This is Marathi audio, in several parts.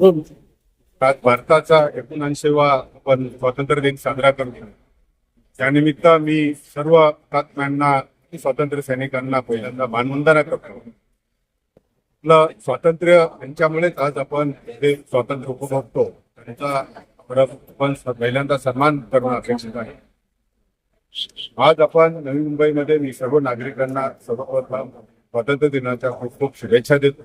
आज भारताचा एकोणऐंशीवा आपण स्वातंत्र्य दिन साजरा करतो त्यानिमित्त मी सर्व हुतात्म्यांना स्वातंत्र्य सैनिकांना पहिल्यांदा मानवंदना करतो. आपलं स्वातंत्र्य यांच्यामुळेच आज आपण हे स्वातंत्र्य उपभोगतो. त्यांचा आपण पहिल्यांदा सन्मान करणं अपेक्षित आहे. आज आपण नवी मुंबईमध्ये मी सर्व नागरिकांना सर्वप्रथम स्वातंत्र्य दिनाच्या खूप खूप शुभेच्छा देतो.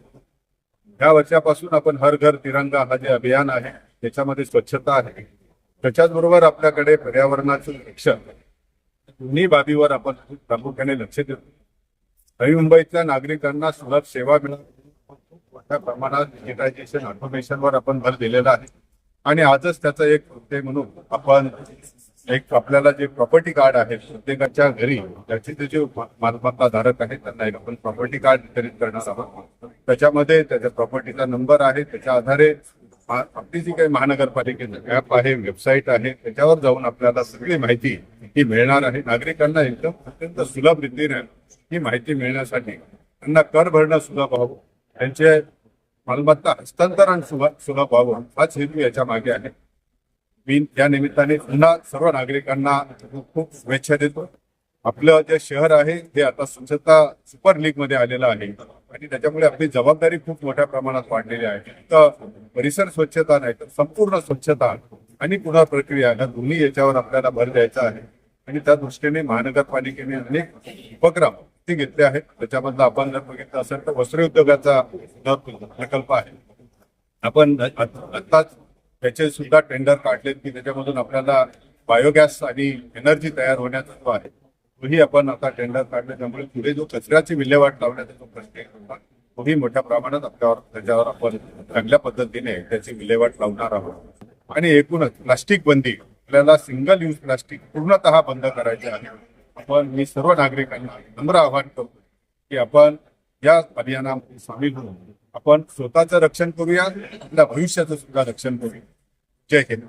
ह्या वर्षापासून आपण हर घर तिरंगा हा जे अभियान आहे त्याच्यामध्ये स्वच्छता आहे. त्याच्याचबरोबर आपल्याकडे पर्यावरणाचं रक्षण दोन्ही बाबीवर आपण प्रामुख्याने लक्ष देतो नवी मुंबईतल्या नागरिकांना सुलभ सेवा मिळावी. मोठ्या प्रमाणात डिजिटायझेशन ऑटोमेशनवर आपण भर दिलेला आहे. आणि आजच त्याचा एक कृत्य म्हणून आपण एक आपल्याला जे प्रॉपर्टी कार्ड आहे प्रत्येकाच्या घरी त्याचे ते जे मालमत्ता धारक आहेत त्यांना एक आपण प्रॉपर्टी कार्ड वितरित करणार आहोत. त्याच्यामध्ये त्याच्या प्रॉपर्टीचा नंबर आहे त्याच्या आधारे आपली जी काही महानगरपालिकेचं ऍप आहे वेबसाईट आहे त्याच्यावर जाऊन आपल्याला सगळी माहिती ही मिळणार आहे. नागरिकांना एकदम अत्यंत सुलभ रीतीने ही माहिती मिळण्यासाठी त्यांना कर भरणं सुलभ व्हावं. त्यांचे मालमत्ता हस्तांतरण सुलभ सुलभ व्हावं. हाच हेतू याच्या मागे आहे. मी या निमित्ताने पुन्हा सर्व नागरिकांना खूप शुभेच्छा देतो. आपलं जे शहर आहे ते आता स्वच्छता सुपर लीगमध्ये आलेलं आहे. आणि त्याच्यामुळे आपली जबाबदारी खूप मोठ्या प्रमाणात वाढलेली आहे. तर परिसर स्वच्छता नाही तर संपूर्ण स्वच्छता आणि पुन्हा प्रक्रिया ह्या दोन्ही याच्यावर आपल्याला भर द्यायचा आहे. आणि त्या दृष्टीने महानगरपालिकेने अनेक उपक्रम ते घेतले आहेत. त्याच्यामधलं आपण जर बघितलं असेल तर वस्त्र उद्योगाचा प्रकल्प आहे. आपण आत्ताच त्याचे सुद्धा टेंडर काढलेत की त्याच्यामधून आपल्याला बायोगॅस आणि एनर्जी तयार होण्याचा जो आहे तोही आपण आता टेंडर काढले. त्यामुळे पुढे जो कचऱ्याची विल्हेवाट लावण्याचा जो प्रश्न होता तोही मोठ्या प्रमाणात आपल्यावर त्याच्यावर आपण चांगल्या पद्धतीने त्याची विल्हेवाट लावणार आहोत. आणि एकूणच प्लास्टिक बंदी आपल्याला सिंगल यूज प्लास्टिक पूर्णतः बंद करायचे आहे. आपण मी सर्व नागरिकांना नम्र आवाहन करतो की आपण या अभियानामध्ये सामील होऊन आपण स्वतःचं रक्षण करूया आपल्या भविष्याचं सुद्धा रक्षण करूया. जय हिंद.